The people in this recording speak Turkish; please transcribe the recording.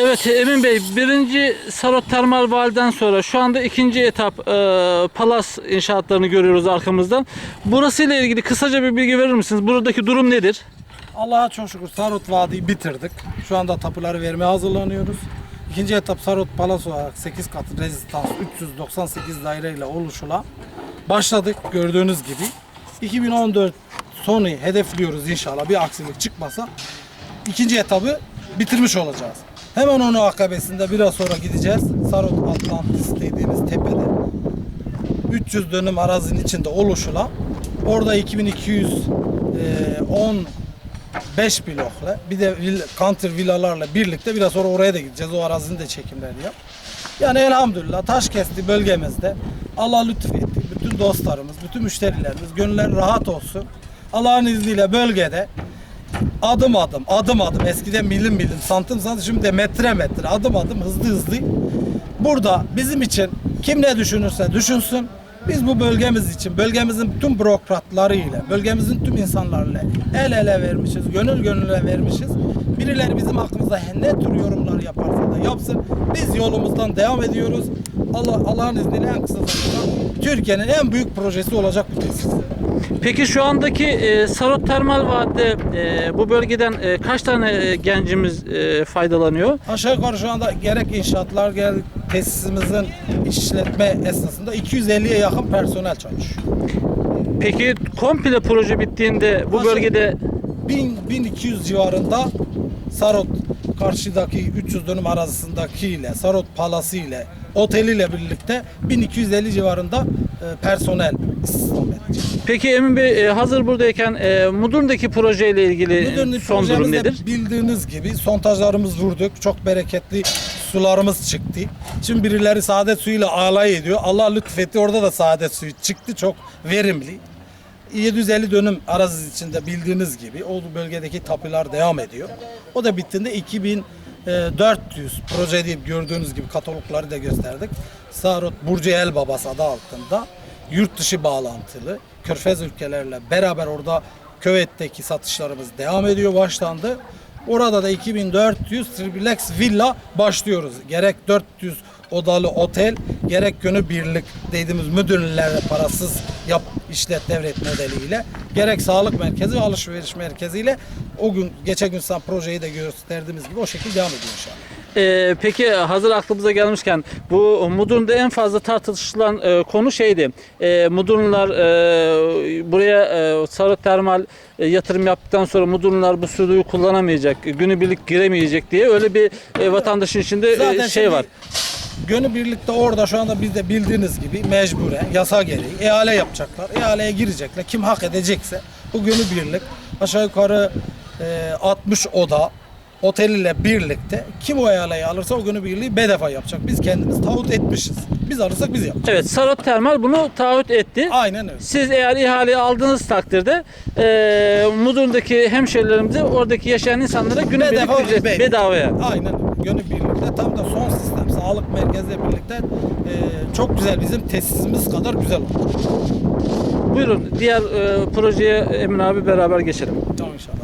Evet Emin Bey, birinci Sarot Termal Val'den sonra şu anda ikinci etap e, Palas inşaatlarını görüyoruz arkamızdan. Burası ile ilgili kısaca bir bilgi verir misiniz? Buradaki durum nedir? Allah'a çok şükür Sarot Vadi'yi bitirdik. Şu anda tapuları vermeye hazırlanıyoruz. İkinci etap Sarot Palas olarak 8 kat rezistans 398 daire ile oluşula başladık gördüğünüz gibi. 2014 sonu hedefliyoruz inşallah bir aksilik çıkmasa ikinci etabı bitirmiş olacağız. Hemen onun akabesinde biraz sonra gideceğiz. Sarot Atlantis dediğimiz tepede 300 dönüm arazinin içinde oluşulan orada 2210 5 blokla bir de counter villalarla birlikte biraz sonra oraya da gideceğiz. O arazinin de çekimlerini yap. Yani elhamdülillah Taşkesti bölgemizde Allah lütfetti. Bütün dostlarımız, bütün müşterilerimiz gönülleri rahat olsun. Allah'ın izniyle bölgede adım adım, adım adım eskiden milim milim, santim santim şimdi de metre metre, adım adım, hızlı hızlı. Burada bizim için kim ne düşünürse düşünsün. Biz bu bölgemiz için, bölgemizin tüm bürokratlarıyla, bölgemizin tüm insanlarıyla el ele vermişiz, gönül gönüle vermişiz. Birileri bizim hakkımızda ne tür yorumlar yaparsa da yapsın. Biz yolumuzdan devam ediyoruz. Allah Allah'ın izniyle en kısa zamanda Türkiye'nin en büyük projesi olacak bu tesis. Peki şu andaki e, Sarot Termal Vadide e, bu bölgeden e, kaç tane e, gencimiz e, faydalanıyor? Aşağı yukarı şu anda gerek inşaatlar gerek tesisimizin işletme esnasında 250'ye yakın personel çalışıyor. Peki komple proje bittiğinde bu Aşağı- bölgede 1000 1200 civarında Sarot karşıdaki 300 dönüm arazisindeki ile Sarot Palası ile oteliyle birlikte 1250 civarında e, personel istihdam edeceğiz. Peki Emin Bey e, hazır buradayken e, Mudurnu'daki projeyle ilgili Müdürlük son durum nedir? Bildiğiniz gibi sontajlarımız vurduk. Çok bereketli sularımız çıktı. Şimdi birileri saadet suyuyla alay ediyor. Allah lütfetti orada da saadet suyu çıktı. Çok verimli. 750 dönüm arazi içinde bildiğiniz gibi o bölgedeki tapular devam ediyor. O da bittiğinde 2400 proje deyip gördüğünüz gibi katalogları da gösterdik. Sarot Burcu El Babası adı altında yurt dışı bağlantılı Körfez ülkelerle beraber orada Küvet'teki satışlarımız devam ediyor başlandı. Orada da 2400 triplex villa başlıyoruz. Gerek 400 odalı otel, gerek günü birlik dediğimiz müdürlere parasız yap işlet devlet modeliyle, gerek sağlık merkezi ve alışveriş merkeziyle o gün geçen gün sen projeyi de gösterdiğimiz gibi o şekilde devam ediyor inşallah. E, peki hazır aklımıza gelmişken bu Mudurnu'da en fazla tartışılan e, konu şeydi. E, Mudurnular e, buraya e, Sarot Termal e, yatırım yaptıktan sonra Mudurnular bu suyu kullanamayacak, günübirlik giremeyecek diye öyle bir e, vatandaşın içinde e, şey var. Gönü birlikte orada şu anda biz de bildiğiniz gibi mecburen yasa gereği ihale yapacaklar. İhaleye girecekler. Kim hak edecekse bu günü birlik aşağı yukarı e, 60 oda otel ile birlikte kim o ihaleyi alırsa o günü birliği bedava yapacak. Biz kendimiz taahhüt etmişiz. Biz alırsak biz yapacağız. Evet Sarot Termal bunu taahhüt etti. Aynen öyle. Siz eğer ihaleyi aldığınız takdirde e, Mudurnu'daki hemşerilerimize oradaki yaşayan insanlara günübirlik Bedava ücret bedava. bedavaya. Aynen öyle. Gönü birlikte tam da son sistem sağlık merkeziyle birlikte e, çok güzel bizim tesisimiz kadar güzel oldu. Buyurun diğer e, projeye Emin abi beraber geçelim. Tamam inşallah.